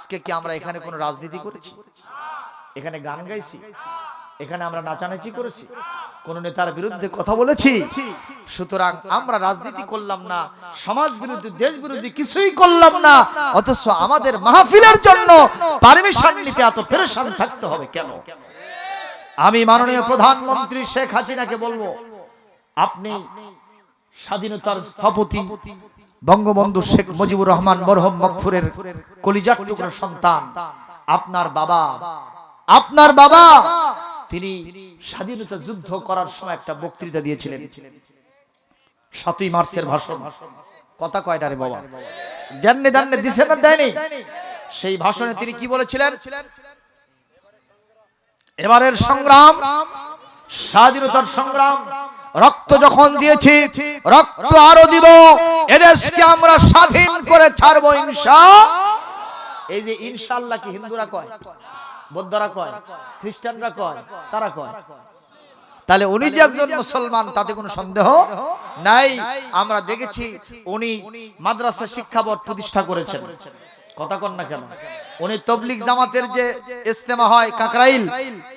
আজকে কি আমরা এখানে কোনো রাজনীতি করেছি? এখানে গান গাইছি? এখানে আমরা নাচানাচি করেছি? কোন নেতার বিরুদ্ধে কথা বলেছি? সুতরাং আমরা রাজনীতি করলাম না, সমাজ বিরোধী দেশ বিরোধী কিছুই করলাম না, অথচ আমাদের মাহফিলের জন্য পারমিশন নিতে এত পেরেশান থাকতে হবে কেন? আমি মাননীয় প্রধানমন্ত্রী শেখ হাসিনাকে বলব, আপনি স্বাধীনতার স্থপতি বঙ্গবন্ধু শেখ মুজিবুর রহমান মরহম মকফুরের কলিজার টুকরো সন্তান, আপনার বাবা। আপনার বাবা! তিনি স্বাধীনতা যুদ্ধ করার সময় একটা বক্তৃতা দিয়েছিলেন। সাতই মার্চের ভাষণ। কথা কয়টা রে বাবা? জ্ঞানে দান্নে দিছে না দেয়নি। সেই ভাষণে তিনি কি বলেছিলেন? এবারের সংগ্রাম, স্বাধীনতার সংগ্রাম, রক্ত যখন দিয়েছি, রক্ত আরও দিব। এদেশকে আমরা স্বাধীন করে ছাড়ব ইনশা এই যে ইনশাআল্লাহ কি হিন্দুরা কয় বৌদ্ধরা কয় খ্রিস্টানরা কয় তারা কয়? তাহলে উনি যে একজন মুসলমান তাতে কোনো সন্দেহ নাই। আমরা দেখেছি উনি মাদ্রাসা শিক্ষা বোর্ড প্রতিষ্ঠা করেছেন। কথা কন না কেন? উনি তবলিক জামাতের যে ইস্তেমা হয় কাকরাইল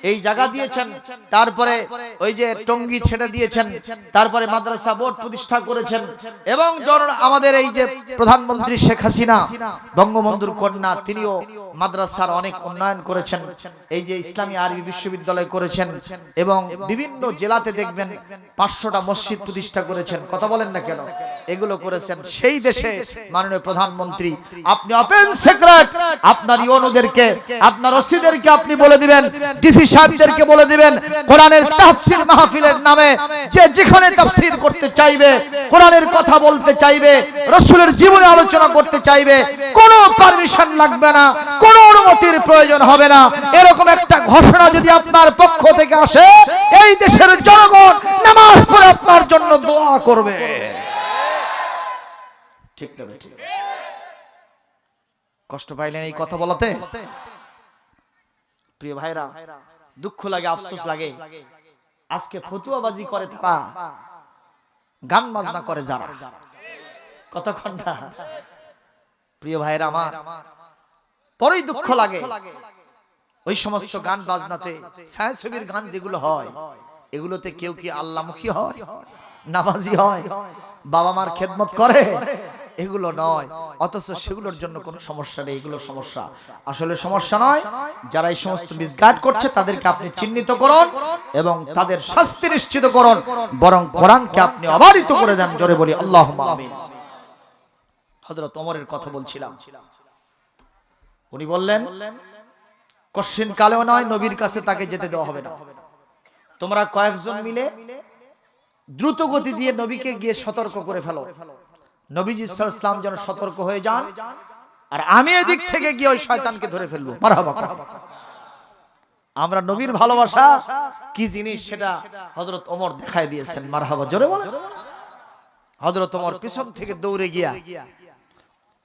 এই জায়গা দিয়েছেন তারপরে ওই যে টঙ্গি ছেড়ে দিয়েছেন তারপরে মাদ্রাসা বোর্ড প্রতিষ্ঠা করেছেন এবং জন আমাদের এই যে প্রধানমন্ত্রী শেখ হাসিনা বঙ্গবন্ধুর কন্যা তিনিও মাদ্রাসার অনেক উন্নয়ন করেছেন এই যে ইসলামী আরবি বিশ্ববিদ্যালয় করেছেন এবং বিভিন্ন জেলাতে দেখবেন পাঁচশোটা মসজিদ প্রতিষ্ঠা করেছেন কথা বলেন না কেন? এগুলো করেছেন সেই দেশে মাননীয় প্রধানমন্ত্রী। আপনি ওপেন সিক্রেট। আপনার ইউনুদেরকে, আপনার ওসিদেরকে আপনি বলে দিবেন, ডিসি সাহেবদেরকে বলে দিবেন, কোরআনের তাফসীর মাহফিলের নামে যে যেখানে তাফসীর করতে চাইবে, কোরআনের কথা বলতে চাইবে, রসুলের জীবনে আলোচনা করতে চাইবে, কোনো পারমিশন লাগবে না, কোনো অনুমতির প্রয়োজন হবে না। এরকম একটা ঘোষণা যদি আপনার পক্ষ থেকে আসে, এই দেশের জনগণ নামাজ পড়ে আপনার জন্য দোয়া করবে। ঠিক না ঠিক কষ্ট পাইলেন এই কথা বলাতে? প্রিয় ভাইরা দুঃখ লাগে আফসোস লাগে। আজকে ফতুয়াবাজি করে তারা। গান বাজনা করে যারা। কতক্ষণ না? প্রিয় ভাইরা আমার পরেই দুঃখ লাগে। ওই সমস্ত গান বাজনাতে ছায়াছবির গান যেগুলো হয় এগুলোতে কেউ কি আল্লামুখী হয়? নামাজি হয়? বাবা মার খেদমত করে। এগুলো নয়। অথচ সেগুলোর জন্য কোনো সমস্যা নেই এগুলো সমস্যা। আসলে সমস্যা নয় যারা এই সমস্ত মিসগাইড করছে তাদেরকে আপনি চিহ্নিত করুন এবং তাদের শাস্তি নিশ্চিত করুন বরং কোরআনকে আপনি অবারিত করে দেন জোরে বলি আল্লাহ আমিন। হযরত ওমরের কথা বলছিলাম। উনি বললেন কশ্চিন কালেও নয় নবীর কাছে তাকে যেতে দেওয়া হবে না। তোমরা কয়েকজন মিলে দ্রুত গতি দিয়ে নবীকে গিয়ে সতর্ক করে ফেলো। নবীজি ইসলাম যেন সতর্ক হয়ে যান আর আমি এদিক থেকে গিয়ে ওই শয়তানকে ধরে ফেলব। আমরা নবীর ভালোবাসা কি জিনিস সেটা হযরত ওমর দেখায় দিয়েছেন। মারহাবা জোরে বলেন। হযরত ওমর পিছন থেকে দৌড়ে গিয়া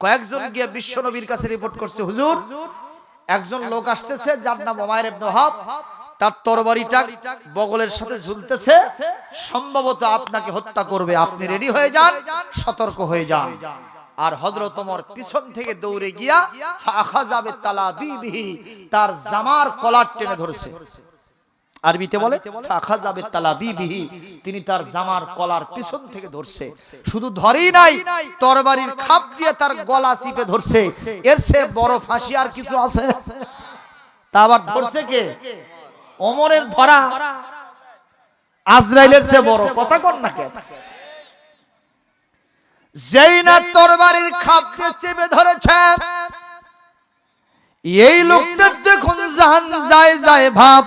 কয়েকজন গিয়ে বিশ্ব নবীর কাছে রিপোর্ট করছে হুজুর একজন লোক আসতেছে যার নাম ওমায়ের ইবনে ওহাব। তার তরবারিটা বগলের সাথে ঝুলতেছে। সম্ভবত আপনাকে হত্যা করবে। আপনি রেডি হয়ে যান, সতর্ক হয়ে যান। আর ওমর পিছন থেকে দৌড়ে গিয়া ফাখাযাবে তালাবিবিহি তার জামার কলার টেনে ধরেছে। আরবিতে বলে ফাখাযাবে তালাবিবিহি তিনি তার জামার কলার পিছন থেকে ধরছে। শুধু ধরেই নাই, তরবারির খাপ দিয়ে তার গলা চিপে ধরছে। এর চেয়ে বড় ফাঁসি আর কিছু আছে? তা আবার ধরছে কে? ওমরের ধরা আজরাইলের চেয়ে বড়, কথা কন না কেন? যেই না তরবারির খাপ দিয়ে চেপে ধরেছে। এই লোকটার দেখুন জান যায় যায় ভাব।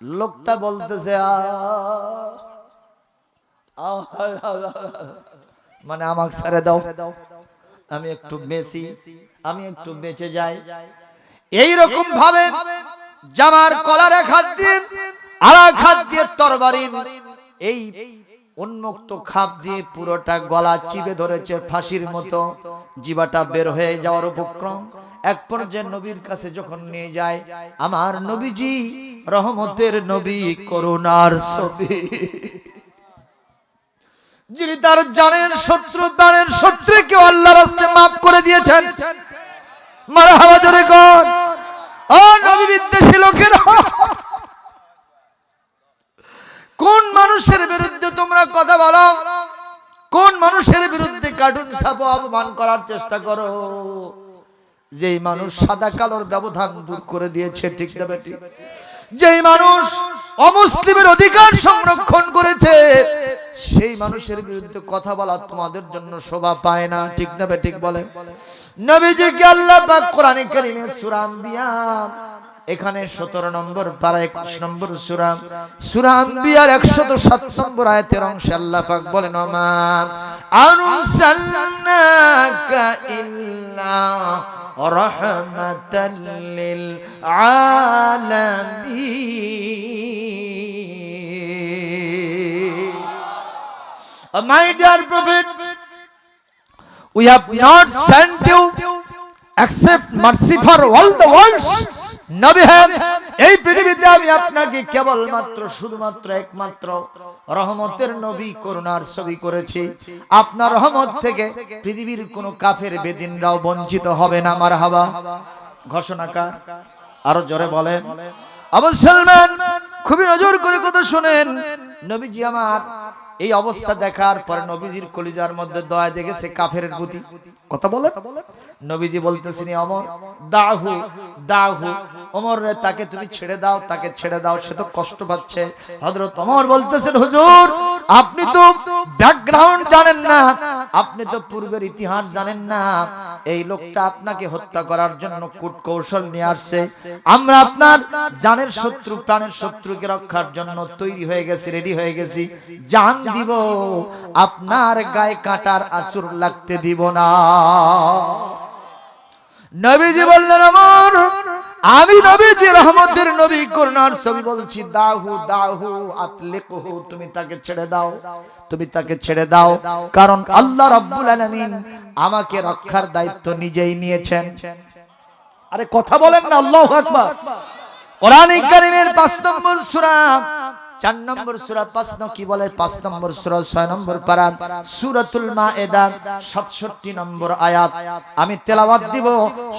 লোকটা বলতেছে মানে আমাকে ছেড়ে দাও। আমি একটু বেশি আমি একটু বেঁচে যাই। এই রকম ভাবে জামার কলার দিয়ে আর এক হাত দিয়ে তরবারির এই উন্মুক্ত খাপ দিয়ে পুরোটা গলা চিপে ধরেছে ফাঁসির মতো। জিবাটা বের হয়ে যাওয়ার উপক্রম। এক পর্যায়ে নবীর কাছে যখন নিয়ে যায়, আমার নবীজি, রহমতের নবী, করুণার ছবি। যিনি তার জানেন শত্রু, প্রাণের শত্রুকে আল্লাহ রাস্তে মাফ করে দিয়েছেন। কোন মানুষের বিরুদ্ধে তোমরা কথা বলো? কোন মানুষের বিরুদ্ধে কার্টুন ছাপো অপমান করার চেষ্টা করো? যেই মানুষ সাদা কালোর ব্যবধান দূর করে দিয়েছে, ঠিক না বেটি? যেই মানুষ অমুসলিমের অধিকার সংরক্ষণ করেছে, সেই মানুষের বিরুদ্ধে কথা বলা তোমাদের জন্য শোভা পায় না। ঠিক না ঠিক বলে? নবীজিকে আল্লাহ পাক কোরআনে কারিমে সূরা আম্বিয়া, এখানে 17 নম্বর পারা 21 নম্বর সূরা সূরা আম্বিয়ার 107 নম্বর আয়াতের অংশে আল্লাহ পাক বলেন মা আরসালনাকা ইল্লা রাহমাতাল للعالمين My dear prophet, we have not sent you except mercy for all the worlds. হ্যাঁ এই পৃথিবীতে আমি আপনাকে কেবল মাত্র শুধুমাত্র একমাত্র রহমতের নবী করুণার ছবি করেছি। আপনার রহমত থেকে পৃথিবীর কোন কাফের বেদিনরাও বঞ্চিত হবে না আমার হাবা ঘোষণাকার আরও জোরে বলেন। আবু সালমান, খুবই নজর করে কথা শুনেন। নবীজি আমার, এই অবস্থা দেখার পরে নবীজির কলিজার মধ্যে দয়া দেখেছে কাফের প্রতি কথা বলে নবীজি বলতেছেন অমর, দাহু দাহু অমর রে তাকে তুমি ছেড়ে দাও তাকে ছেড়ে দাও সে তো কষ্ট পাচ্ছে। হযরত ওমর বলতেছেন হুজুর আপনি তো ব্যাকগ্রাউন্ড জানেন না আপনি তো পূর্বের ইতিহাস জানেন না। এই লোকটা আপনাকে হত্যা করার জন্য কূট কৌশল নিয়ে আসছে। আমরা আপনার জানের শত্রু প্রাণের শত্রুকে রক্ষার জন্য তৈরি হয়ে গেছি রেডি হয়ে গেছি। জান দিব আপনার গায়ে কাটার আসুর লাগতে দিব না। নবীজি বললেন আমার আমি নবীজি রহমতের নবী, করুণার ছবি বলছি। দাহু দাহু, আতলিকহু, তুমি তাকে ছেড়ে দাও, তুমি তাকে ছেড়ে দাও। কারণ আল্লাহ রাব্বুল আলামিন আমাকে রক্ষার দায়িত্ব নিজেই নিয়েছেন। আরে কথা বলেন না, আল্লাহু আকবার। কোরআন কারীমের 5 নম্বর সূরা চার নম্বর সুরা পাঁচ নম্বর কি বলে? পাঁচ নম্বর সুরা, ছয় নম্বর পারা সূরাতুল মায়েদা, সাতষট্টি নম্বর আয়াত। আমি তেলাওয়াত দিব,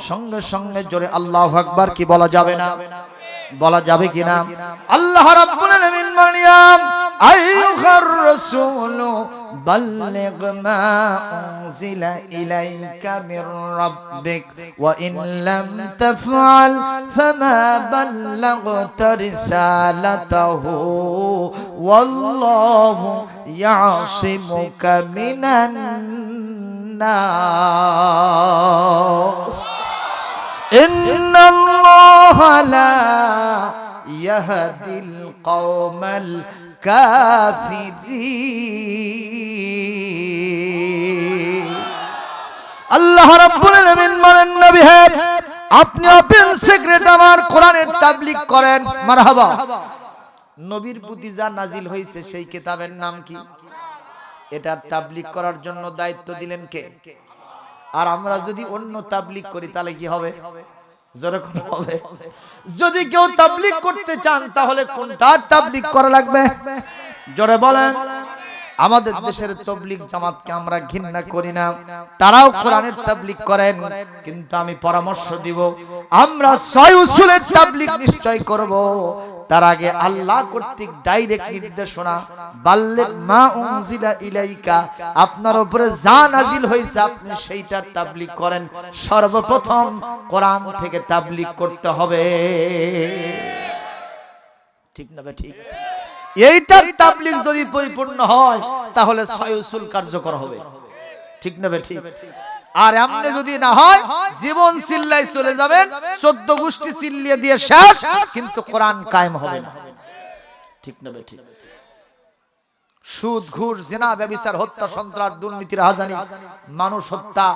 সঙ্গে সঙ্গে জোরে আল্লাহ আকবার, কি বলা যাবে না? বলা যাবে কিনা আল্লাহ রাব্বুল আলামিন মারিয়াম আইয়ুহার রাসূলু بلغ ما أنزل إليك من ربك وإن لم تفعل فما بلغت رسالته والله يعصمك من الناس إن الله لا يهدي القوم الكافرين আল্লাহ রাব্বুল আলামিন বলেন নবী হে আপনি ওপেন সিক্রেট আমার কোরআনের তাবলীগ করেন মারহাবা নবীর প্রতি যা নাজিল হয়েছে সেই কিতাবের নাম কি এটা তাবলীগ করার জন্য দায়িত্ব দিলেন কে আর আমরা যদি অন্য তাবলিক করি তাহলে কি হবে যেরকম হবে। যদি কেউ তাবলিক করতে চান তাহলে কোনটার তাবলিক করা লাগবে? জোরে বলেন। আমাদের দেশের তবলিক জামাতকে আমরা ঘৃণা করি না। তারাও কোরআনের তাবলিক করেন কিন্তু আমি পরামর্শ দিব আমরা ছয় উসুলের তাবলিক নিশ্চয় করব। তার আগে আল্লাহ কর্তৃক ডাইরেক্ট নির্দেশনা বাল্লেক মা উনজিলা ইলাইকা আপনার উপরে যা নাজিল হয়েছে আপনি সেইটার তাবলিক করেন। সর্বপ্রথম কোরআন থেকে তাবলিক করতে হবে। ঠিক না বে ঠিক। এইটার তাবলিগ যদি পরিপূর্ণ হয় তাহলে ছয় উসুল কার্যকর হবে। ঠিক না বে ঠিক আর এমনি যদি না হয় জীবন চিল্লাই চলে যাবেন চোদ্দ গোষ্ঠী চিল্লিয়ে দিয়ে শেষ কিন্তু কোরআন কায়েম হবে না। ঠিক না বে ঠিক সুদ ঘুষ জেনা ব্যবিচার হত্যা সন্ত্রাস দুর্নীতির হাজানি মানুষ হত্যা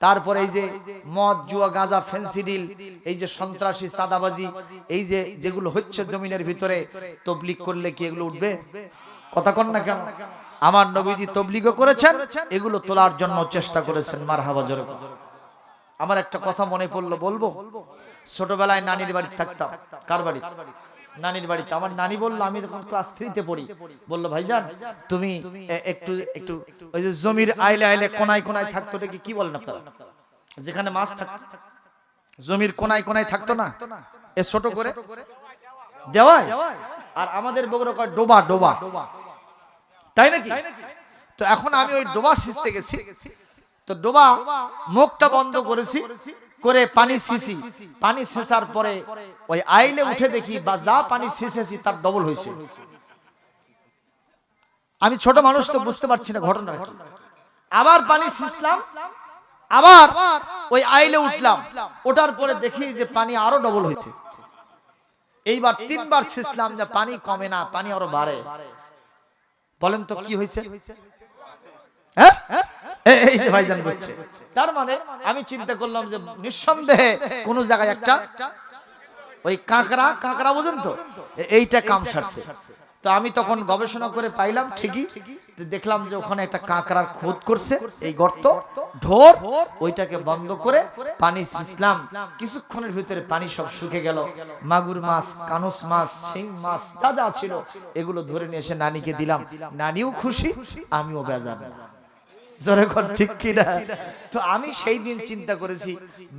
তারপরে এই যে মদ জুয়া গাঁজা ফেন্সিডিল এই যে সন্ত্রাসী চাঁদাবাজি এই যে যেগুলো হচ্ছে জমিনের ভিতরে তবলিক করলে কি এগুলো উঠবে? কথা কন না কেন? আমার নবীজি তবলিগও করেছেন এগুলো তোলার জন্য চেষ্টা করেছেন মার হাবা জোরে আমার একটা কথা মনে পড়ল বলব? ছোটবেলায় নানির বাড়ি থাকতাম কার বাড়ি? নানির বাড়িতে। আমার নানি বলল, আমি যখন ক্লাস থ্রিতে পড়ি। বলল, ভাইজান, তুমি একটু একটু ওই যে জমির আইলে আইলে কোনায় কোনায় থাকতো ওটাকে কি বলেন আপনারা? যেখানে মাছ থাকতো জমির কোনায় কোনায় থাকতো না? এ ছোট করে? দেওয়ায়? আর আমাদের বগুড়া কয়, ডোবা ডোবা। তাই নাকি? তো এখন আমি ওই ডোবা সিঁচতে গেছি। তো ডোবা মুখটা বন্ধ করেছি। করে পানি সিসি পানি শেষার পরে ওই আইলে উঠে দেখি বা যা পানি শেষেছি তার ডবল হয়েছে। আমি ছোট মানুষ তো বুঝতে পারছি না ঘটনা। আবার পানি ছিঁচলাম আবার ওই আইলে উঠলাম। ওঠার পরে দেখি যে পানি আরও ডবল হয়েছে। এইবার তিনবার ছিঁচলাম যে পানি কমে না পানি আরও বাড়ে। বলেন তো কি হয়েছে? হ্যাঁ? এ- এই যে ভাইজান তার মানে আমি চিন্তা করলাম যে নিঃসন্দেহে কোন জায়গায় একটা ওই কাঁকড়া কাঁকড়া বোঝেন তো? এইটা কাম সারছে। তো আমি তখন গবেষণা করে পাইলাম ঠিকই। দেখলাম যে ওখানে একটা কাঁকড়ার খোদ করছে, এই গর্ত, ঢোর, ওইটাকে বন্ধ করে পানি ছিঁচলাম কিছুক্ষণের ভিতরে পানি সব শুকে গেল। মাগুর মাছ, কানুস মাছ, শিং মাছ, যা যা ছিল, এগুলো ধরে নিয়ে এসে নানিকে দিলাম। নানিও খুশি, আমিও বেজার। জোরে কর ঠিক কিনা? তো আমি সেই দিন চিন্তা করেছি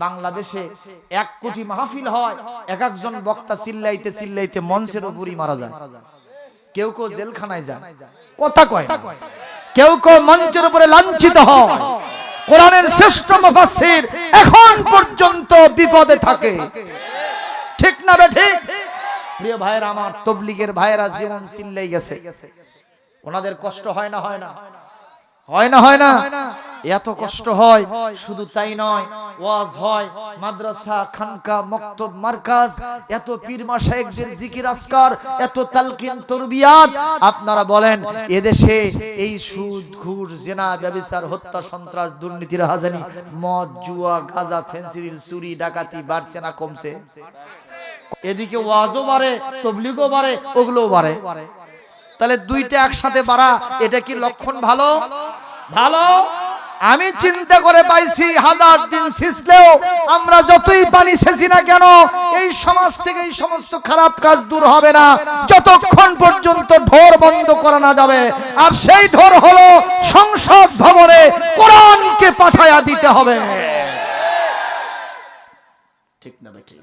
বাংলাদেশে এক কোটি মাহফিল হয় এক একজন বক্তা চিল্লাইতে চিল্লাইতে মঞ্চের উপরই মারা যায়। কেউ কেউ জেলখানায় যায়। কথা কয় না। কেউ কেউ মঞ্চের উপরে লাঞ্ছিত হয়। কোরআনের শ্রেষ্ঠ মুফাসসির এখন পর্যন্ত বিপদে থাকে। ঠিক না বে ঠিক? প্রিয় ভাইয়েরা আমার তবলিগের ভাইয়েরা জীবন চিল্লাই গেছে। ওনাদের কষ্ট হয় না হয় না। হয় না হয় না? এত কষ্ট হয় শুধু তাই নয় ওয়াজ হয় মাদ্রাসা খানকা মক্তব মার্কাজ এত পীর মাশায়েখদের জিকির আজকার এত তালকিন তরবিয়াত। আপনারা বলেন এদেশে এই সুদ ঘুষ জেনা ব্যভিচার হত্যা সন্ত্রাস দুর্নীতির হাজানি। মদ জুয়া গাঁজা ফেন্সিডিল চুরি ডাকাতি বাড়ছে না কমছে। এদিকে ওয়াজও বাড়ে তবলিগও বাড়ে ওগুলোও বাড়ে। তাহলে দুইটা একসাথে বাড়া এটা কি লক্ষণ ভালো? ভালো? আমি চিন্তা করে পাইছি হাজার দিন সিসলেও আমরা যতই পানি সেচি না কেন এই সমাজ থেকে এই সমস্ত খারাপ কাজ দূর হবে না। যতক্ষণ পর্যন্ত ঢোর বন্ধ করা না যাবে আর সেই ঢোর হলো সংসদ ভবনে কোরআনকে পাঠায়া দিতে হবে। ঠিক না বেঠিক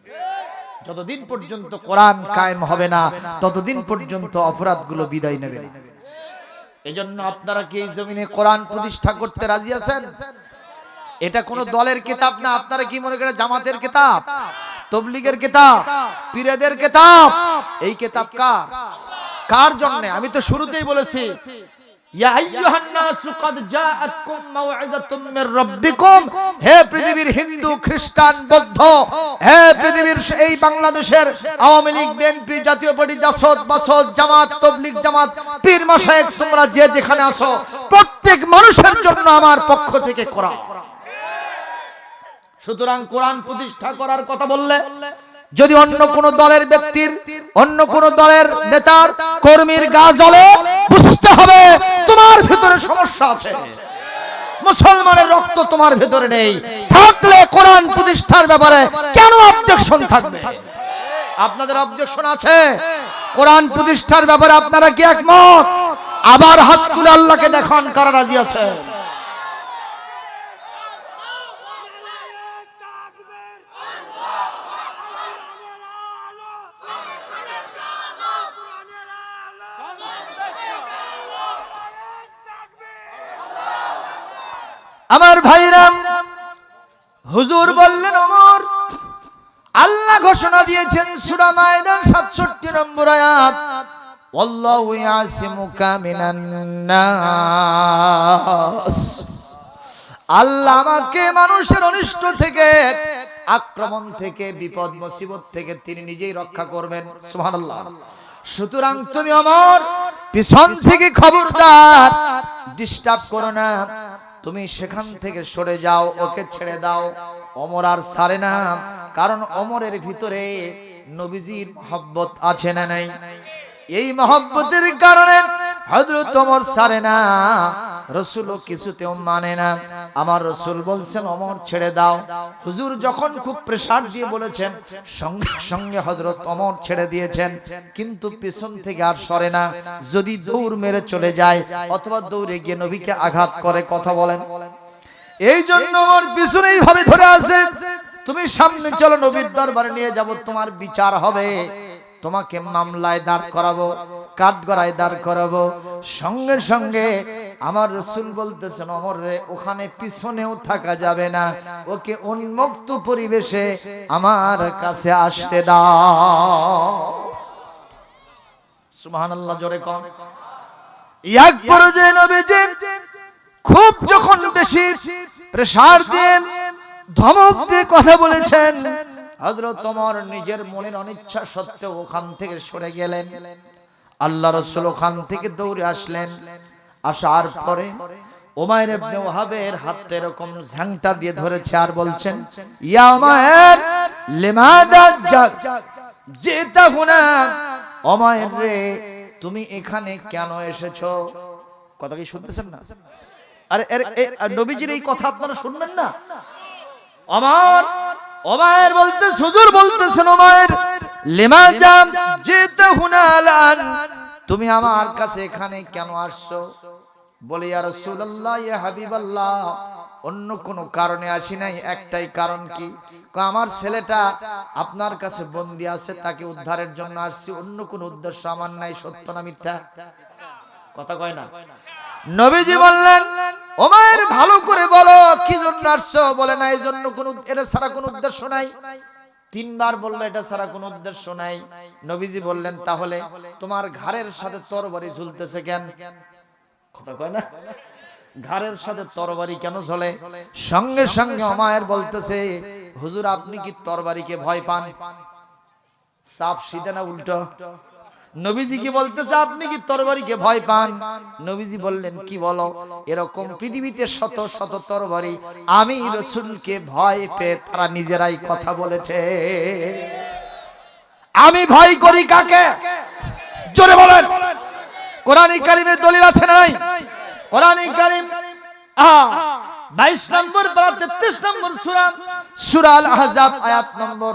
যতদিন পর্যন্ত কোরআন কায়েম হবে না ততদিন পর্যন্ত অপরাধগুলো বিদায় নেবে না। এজন্য আপনারা কি এই জমিনে কোরআন প্রতিষ্ঠা করতে রাজি আছেন? এটা কোন দলের কিতাব না? আপনারা কি মনে করেন জামাতের কিতাব? তবলিগের কিতাব? পীরেদের কিতাব? এই কিতাব কার? কার? জন্য? আমি তো শুরুতেই বলেছি। আইয়ুহান নাসু ক্বাদ জাআতকুম মাউইযাতুম মির রাব্বিকুম। হে পৃথিবীর হিন্দু খ্রিস্টান বৌদ্ধ হে পৃথিবীর এই বাংলাদেশের আওয়ামী লীগ বিএনপি জাতীয় পার্টি জাসদ মাসদ জামাত তবলিগ জামাত পীর মাশায়েখ তোমরা যে যেখানে আসো প্রত্যেক মানুষের জন্য আমার পক্ষ থেকে করা। সুতরাং কোরআন প্রতিষ্ঠা করার কথা বললে যদি অন্য কোন দলের ব্যক্তির অন্য কোন দলের নেতার কর্মীর গা জ্বলে বুঝতে হবে তোমার ভিতরে সমস্যা আছে। মুসলমানের রক্ত তোমার ভিতরে নেই। থাকলে কোরআন প্রতিষ্ঠার ব্যাপারে কেন অবজেকশন থাকবে? আপনাদের অবজেকশন আছে? কোরআন প্রতিষ্ঠার ব্যাপারে আপনারা কি একমত? আবার হাত তুলে আল্লাহকে দেখান কারা রাজি আছে আমার ভাইরাম হুজুর বললেন, ওমর, আল্লাহ ঘোষণা দিয়েছেন সুরা মায়দান 67 নম্বর আয়াত, ওয়াল্লাহু ইয়াসিমুকা মিনান নাস। আল্লাহ আমাকে মানুষের অনিষ্ট থেকে, আক্রমণ থেকে, বিপদ, মুসিবত থেকে তিনি নিজেই রক্ষা করবেন। সুবহানাল্লাহ। সুতরাং তুমি আমার পিছন থেকে খবরদার ডিস্টার্ব করো না। তুমি সেখান থেকে সরে যাও, ওকে ছেড়ে দাও। অমর আর সারে না, কারণ অমরের ভিতরে নবীজির মহব্বত আছে না নাই? এই মহব্বতের কারণে হজরত অমর সারে না রসুলও কিছুতেও মানে না। আমার রসুল বলছেন, অমর, ছেড়ে দাও। হুজুর যখন খুব প্রেসার দিয়ে বলেছেন, সঙ্গে সঙ্গে হজরত অমর ছেড়ে দিয়েছেন। কিন্তু পিছন থেকে আর সরে না। যদি দৌড় মেরে চলে যায়, অথবা দৌড়ে গিয়ে নবীকে আঘাত করে, কথা বলেন। এই জন্য আমার পিছনেই ভাবে ধরে আছে। তুমি সামনে চলো, নবীর দরবারে নিয়ে যাব, তোমার বিচার হবে। তোমাকে মামলায় দাঁড় করাবো। কাঠগড়ায় দাঁড় করাবো। সঙ্গে সঙ্গে আমার রসুল বলতেছেন, অমর রে, ওখানে পিছনেও থাকা যাবে না। ওকে উন্মুক্ত পরিবেশে আমার কাছে আসতে দাও। সুবহানাল্লাহ, জোরে কম খুব যখন বেশি প্রেসার দিয়ে ধমক দিয়ে কথা বলেছেন, হযরত তোমার নিজের মনের অনিচ্ছা সত্ত্বেও ওখান থেকে সরে গেলেন। আল্লাহ রসুল ওখান থেকে দৌড়ে আসলেন। আসার পরে এরকম দিয়ে ধরেছে আর বলছেন রে, তুমি এখানে কেন এসেছ? কথা কি শুনতেছেন না? আরে নবীজির এই কথা আপনারা শুনবেন না? আমার বলতে, হুজুর বলতেছেন ওমায়ের লিমা জাম যেতে হুনালান। তুমি আমার কাছে এখানে কেন আসছো? বলে ইয়া রাসূলুল্লাহ ইয়া হাবিবাল্লাহ অন্য কোনো কারণে আসি নাই। একটাই কারণ কি? আমার ছেলেটা আপনার কাছে বন্দি আছে তাকে উদ্ধারের জন্য আসছি। অন্য কোনো উদ্দেশ্য আমার নাই সত্য না মিথ্যা? কথা কয় না? নবীজি বললেন ওমায়ের ভালো করে বলো কি জন্য আসছো? বলে না এই জন্য কোনো এটা ছাড়া কোনো উদ্দেশ্য নাই। তিনবার বলল, এটা ছাড়া কোনো উদ্দেশ্য নাই। নবীজি বললেন, তাহলে তোমার ঘাড়ের সাথে তরবারি ঝুলতেছে কেন? কথা কয় না? ঘাড়ের সাথে তরবারি কেন ঝলে? সঙ্গে সঙ্গে অমায়ের বলতেছে, হুজুর, আপনি কি তরবারিকে ভয় পান? সাপ সিধে না উল্টো। নবীজি কি বলতেছে আপনি কি তরবারিকে ভয় পান? নবীজি বললেন কি বলো? এরকম পৃথিবীতে শত শত তরবারি। আমি রসুলকে ভয় পেয়ে তারা নিজেরাই কথা বলেছে। আমি ভয় করি কাকে? জোরে বলেন। কোরআন কারিমের দলিল আছে না নাই? কোরআন কারিম বাইশ নম্বর তেত্রিশ নম্বর সুরা সুরা আল আহজাব আয়াত নম্বর।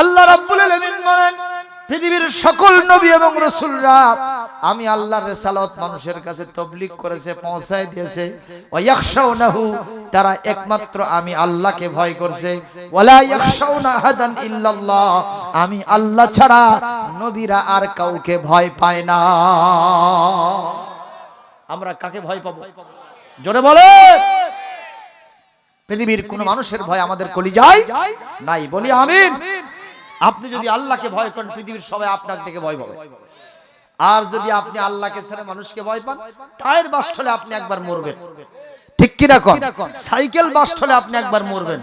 আল্লাহ রাব্বুল আলামিন বলেন, পৃথিবীর সকল নবী এবং রাসূলরা, আমি আল্লাহর রিসালাত মানুষের কাছে তাবলীগ করেছে, পৌঁছায় দিয়েছে। ওয়ায়াখশাউনাহু, তারা একমাত্র আমি আল্লাহকে ভয় করছে। ওয়ালা ইয়াখশাউনা আহাদান ইল্লাল্লাহ, আমি আল্লাহ ছাড়া নবীরা আর কাউকে ভয় পায় না। আমরা কাকে ভয় পাবো? জোরে বলে। পৃথিবীর কোন মানুষের ভয় আমাদের কলিজায় নাই, বলি আমিন। আপনি যদি আল্লাহকে ভয় করেন পৃথিবীর সবাই আপনার থেকে ভয় পাবে। আর যদি আপনি আল্লাহকে ছেড়ে মানুষকে ভয় পান টায়ার বাস্ট হলে আপনি একবার মরবেন। ঠিক কিনা কন? সাইকেল বাস্ট হলে আপনি একবার মরবেন।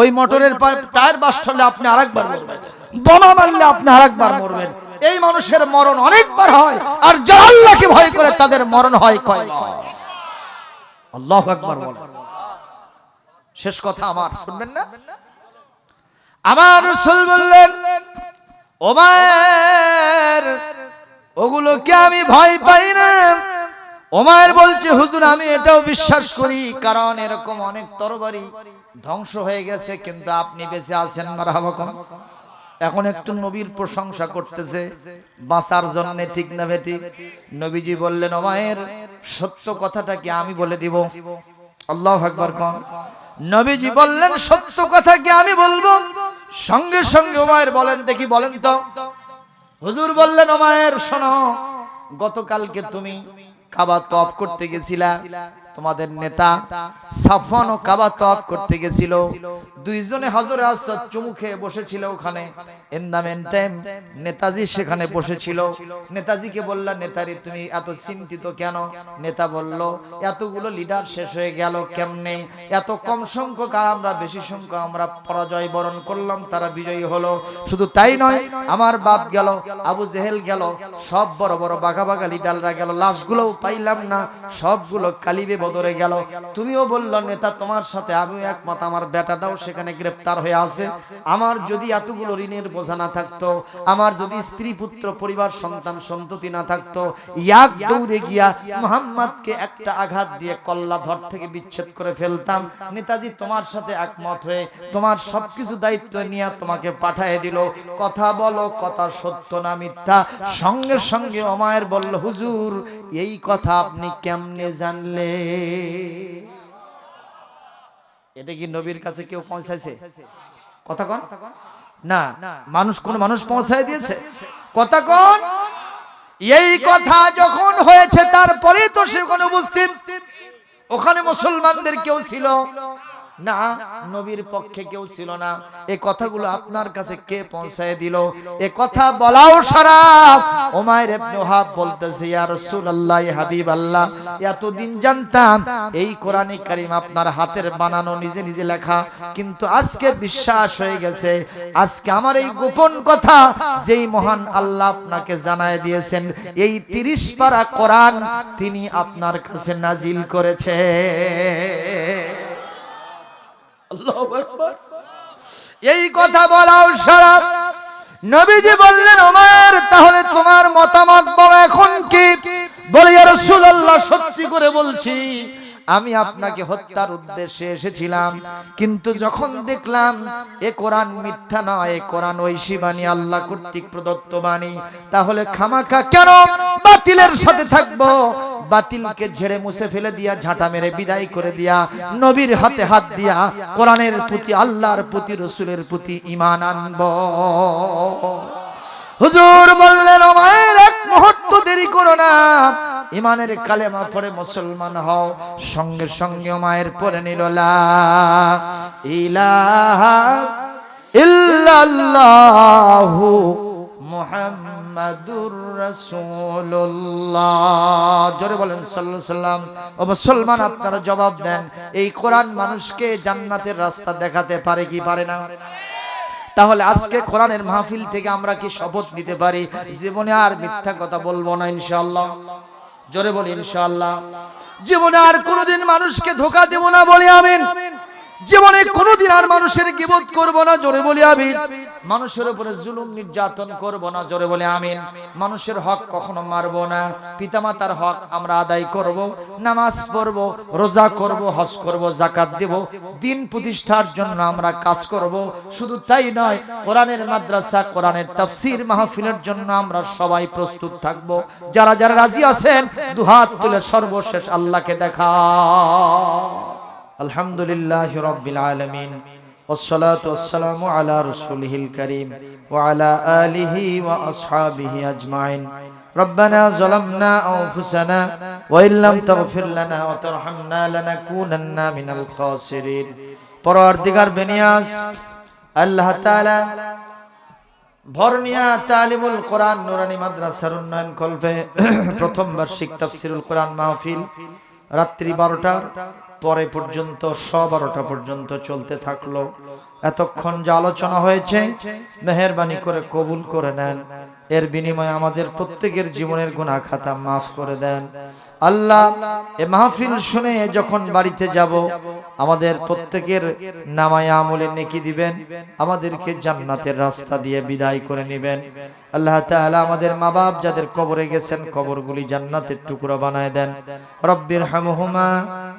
ওই মোটরের টায়ার বাস্ট হলে আপনি আরেকবার মরবেন। বোমা মারলে আপনি আরেকবার মরবেন। এই মানুষের মরণ অনেকবার হয় আর যারা আল্লাহকে ভয় করে তাদের মরণ হয় আল্লাহ একবার বলেন। শেষ কথা আমার শুনবেন না? আমার রসুল বললেন, ওমায়ের, ওগুলোকে আমি ভয় পাই না। ওমায়ের বলছে, হুজুর, আমি এটাও বিশ্বাস করি, কারণ এরকম অনেক তরবারি ধ্বংস হয়ে গেছে, কিন্তু আপনি বেঁচে আছেন মারহাবা কোন এখন একটু নবীর প্রশংসা করতেছে, বাঁচার জন্য ঠিক না বেটি নবীজি বললেন, ওমায়ের, সত্য কথাটা কি আমি বলে দিব। আল্লাহ আকবার কোন। নবীজি বললেন, সত্য কথা কি আমি বলব? সঙ্গে সঙ্গে ওমায়ের বলেন, দেখি বলেন তো। হুজুর বললেন, ওমায়ের শোনো, গতকালকে তুমি কাবা তপ করতে গেছিলা। তোমাদের নেতা সাফওয়ান ও কাবা তপ করতে গেছিল। দুইজনে হজরে আসদ চুমু খেয়ে বসেছিল ওখানে। টাইম নেতাজি সেখানে বসেছিল। নেতাজিকে বললা, নেতারি, তুমি এত চিন্তিত কেন? নেতা বলল, এতগুলো লিডার শেষ হয়ে গেল কেমনে? এত কম সংখ্যক আর আমরা বেশি সংখ্যক, আমরা পরাজয় বরণ করলাম, তারা বিজয়ী হলো। শুধু তাই নয়, আমার বাপ গেল, আবু জেহেল গেল, সব বড় বড় বাঘা বাঘা লিডাররা গেল। লাশগুলোও পাইলাম না, সবগুলো কালিবে বদরে গেল। তুমিও বলল, নেতা, তোমার সাথে আমিও একমত। আমার বেটাটাও সেখানে গ্রেপ্তার হয়ে আছে। আমার যদি এতগুলো ঋণের বোঝা না থাকতো, আমার যদি স্ত্রী, পুত্র, পরিবার, সন্তান, সন্ততি না থাকতো, ইয়াক দৌড়ে গিয়া মোহাম্মদকে একটা আঘাত দিয়ে কল্লা ধর থেকে বিচ্ছেদ করে ফেলতাম। নেতাজি, তোমার সাথে একমত হয়ে তোমার সবকিছু দায়িত্ব নিয়ে তোমাকে পাঠিয়ে দিল। কথা বলো, কথা সত্য না মিথ্যা। সঙ্গে সঙ্গে অমায়ের বলল, হুজুর, এই কথা আপনি কেমনে জানলে এটা কি নবীর কাছে কেউ পৌঁছাইছে? কথা কন। না মানুষ কোন মানুষ পৌঁছায় দিয়েছে? কথা কন। এই কথা যখন হয়েছে তারপরে তো সে ওখানে উপস্থিত। ওখানে মুসলমানদের কেউ ছিল? না, নবীর পক্ষে কেউ ছিল না। এই কথাগুলো আপনার কাছে কে পৌঁছায় দিল? এ কথা বলাও সারাপ ওমায়ের ইবনে ওহাব বলতেছে, ইয়া ইয়া হাবিবাল্লাহ, এতদিন জানতাম এই কোরআনে কারীম আপনার হাতের বানানো নিজে নিজে লেখা, কিন্তু আজকে বিশ্বাস হয়ে গেছে, আজকে আমার এই গোপন কথা যেই মহান আল্লাহ আপনাকে জানায় দিয়েছেন, এই 30 পারা কোরআন তিনি আপনার কাছে নাজিল করেছে। আল্লাহু এই কথা বলাও সারা। নবীজি বললেন, ওমর, তাহলে তোমার মতামত বলো এখন কি? বলে রাসূলুল্লাহ, সত্যি করে বলছি আমি আপনাকে হত্যার উদ্দেশ্যে এসেছিলাম। কিন্তু যখন দেখলাম এ কোরআন মিথ্যা নয় এ কোরআন ঐশী বাণী, আল্লাহ কর্তৃক প্রদত্ত বাণী, তাহলে খামাখা কেন বাতিলের সাথে থাকব? বাতিলকে ঝেড়ে মুছে ফেলে দিয়া, ঝাঁটা মেরে বিদায় করে দিয়া, নবীর হাতে হাত দিয়া কোরআনের প্রতি, আল্লাহর প্রতি, রসুলের প্রতি ইমান আনব। হুজুর বললেন আমার এক মুহূর্ত দেরি করো না। ইমানের কালেমা পড়ে মুসলমান হও। সঙ্গে সঙ্গে মায়ের পরে নিল ইলাহা ইল্লাল্লাহু মুহাম্মাদুর রাসূলুল্লাহ। জোরে বলেন, সাল্লাল্লাহু সাল্লাম। ও মুসলমান, আপনারা জবাব দেন, এই কোরআন মানুষকে জান্নাতের রাস্তা দেখাতে পারে কি পারে না? তাহলে আজকে কোরআনের মাহফিল থেকে আমরা কি শপথ নিতে পারি? জীবনে আর মিথ্যা কথা বলব না, ইনশাআল্লাহ। জোরে বলি ইনশাআল্লাহ। জীবনে আর কোনোদিন মানুষকে ধোকা দেব না বলে আমিন। জীবনে কোনোদিন আর মানুষের গিবত করব না, জোরে বলি আমিন। মানুষের উপরে জুলুম নির্যাতন করব না, জোরে বলি আমিন। মানুষের হক কখনো মারব না। পিতামাতার হক আমরা আদায় করব, নামাজ পড়ব, রোজা করব, হজ করব জাকাত দেব, দিন প্রতিষ্ঠার জন্য আমরা কাজ করব। শুধু তাই নয়, কোরআনের মাদ্রাসা, কোরআনের তাফসীর মাহফিলের জন্য আমরা সবাই প্রস্তুত থাকব। যারা যারা রাজি আছেন, দুহাত তুলে সর্বশেষ আল্লাহকে দেখা। আলহামদুলিল্লাহ রব্বিল আলামিন والصلاة والسلام على رسوله الكريم وعلى آله وأصحابه أجمعين ربنا ظلمنا أنفسنا وإن لم تغفر لنا وترحمنا لنكونن من الخاسرين পরওয়ারদিগার বেনিয়াস আল্লাহ তাআলা ভরনিয়া তালিমুল কোরআন নুরানি মাদ্রাসার উন্নয়ন কল্পে প্রথম বার্ষিক তাফসিরুল কোরআন মাহফিল রাত্রি বারোটার পরে পর্যন্ত, সবারোটা বারোটা পর্যন্ত চলতে থাকল। এতক্ষণ যে আলোচনা হয়েছে, মেহরবানি করে কবুল করে নেন। এর বিনিময়ে আমাদের প্রত্যেকের জীবনের গুণা খাতা মাফ করে দেন। আল্লাহ, এ মাহফিল শুনে যখন বাড়িতে যাব আমাদের প্রত্যেকের নামায় আমলে নেকি দিবেন আমাদেরকে জান্নাতের রাস্তা দিয়ে বিদায় করে নেবেন। আল্লাহ তাআলা আমাদের মা বাপ যাদের কবরে গেছেন কবরগুলি জান্নাতের টুকরো বানায় দেন। রব্বির হামহুমা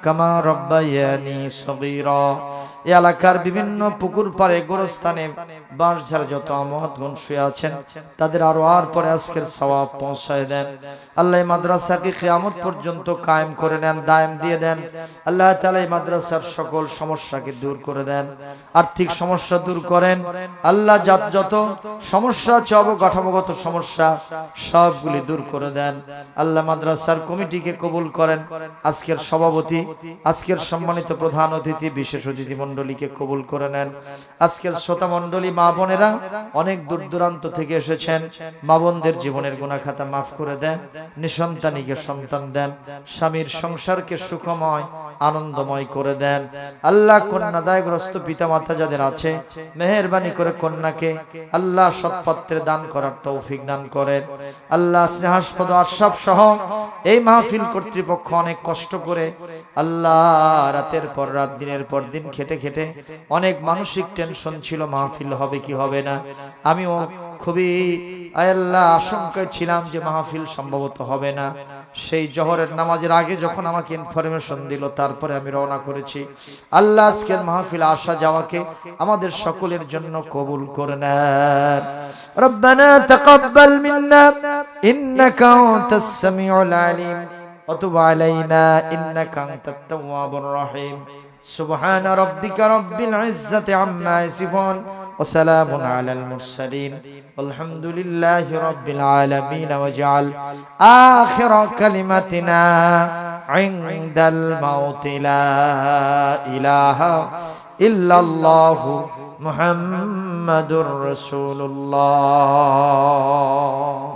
কামা রব্বায়ানি সগীরা। এলাকার বিভিন্ন পুকুর পাড়ে, গোরস্থানে বাঁশঝাড় যত আমহৎ গুণ শুয়ে আছেন, তাদের আরও আর পরে আজকের সওয়াব পৌঁছায় দেন। আল্লাহ মাদ্রাসাকে কিয়ামত পর্যন্ত কায়েম করে নেন, দায়েম দিয়ে দেন। আল্লাহ এই মাদ্রাসার সকল সমস্যাকে দূর করে দেন। আর্থিক সমস্যা দূর করেন। আল্লাহ যত যত সমস্যা আছে, অবকাঠামোগত সমস্যা, সবগুলি দূর করে দেন। আল্লাহ মাদ্রাসার কমিটিকে কবুল করেন। আজকের সভাপতি, আজকের সম্মানিত প্রধান অতিথি, বিশেষ অতিথি মণ্ডলীকে কবুল করে নেন। আজকের শ্রোতা মণ্ডলী মা বোনেরা অনেক দূর দূরান্ত থেকে এসেছেন। মা বোনদের জীবনের গুণাখাতা মাফ করে দেন, নিঃসন্তানীকে সন্তান দেন, স্বামীর সংসারকে সুখময়, আনন্দময় করে দেন। আল্লাহ কন্যাদায়গ্রস্ত পিতা মাতা যাদের আছে, মেহেরবানি করে কন্যাকে আল্লাহ সৎপাত্রে দান করার তৌফিক দান করেন। আল্লাহ স্নেহাস্পদ আশরাফ সহ এই মাহফিল কর্তৃপক্ষ অনেক কষ্ট করে আল্লাহ রাতের পর রাত, দিনের পর দিন খেটে খেটে অনেক মানসিক টেনশন ছিল, মাহফিল হবে কি হবে না। আমিও খুবই আল্লাহ, আশঙ্কায় ছিলাম যে মাহফিল সম্ভবত হবে না। সেই জহরের নামাজের আগে যখন আমাকে ইনফরমেশন দিল, তারপরে আমি রওনা করেছি। আল্লাহ আজকের মাহফিল আসা যাওয়াকে আমাদের সকলের জন্য কবুল করে নেন। রব্বানা তাকাব্বাল মিন্না, ইন্নাকা আনতাস সামিউল আলিম, ওয়া তুব আলাইনা, ইন্নাকা আনতাত তাওয়াবুর রহিম। سبحان ربك رب العزة عما يصفون وسلام على المرسلين والحمد لله رب العالمين واجعل آخر كلمتنا عند الموت لا إله إلا الله محمد رسول الله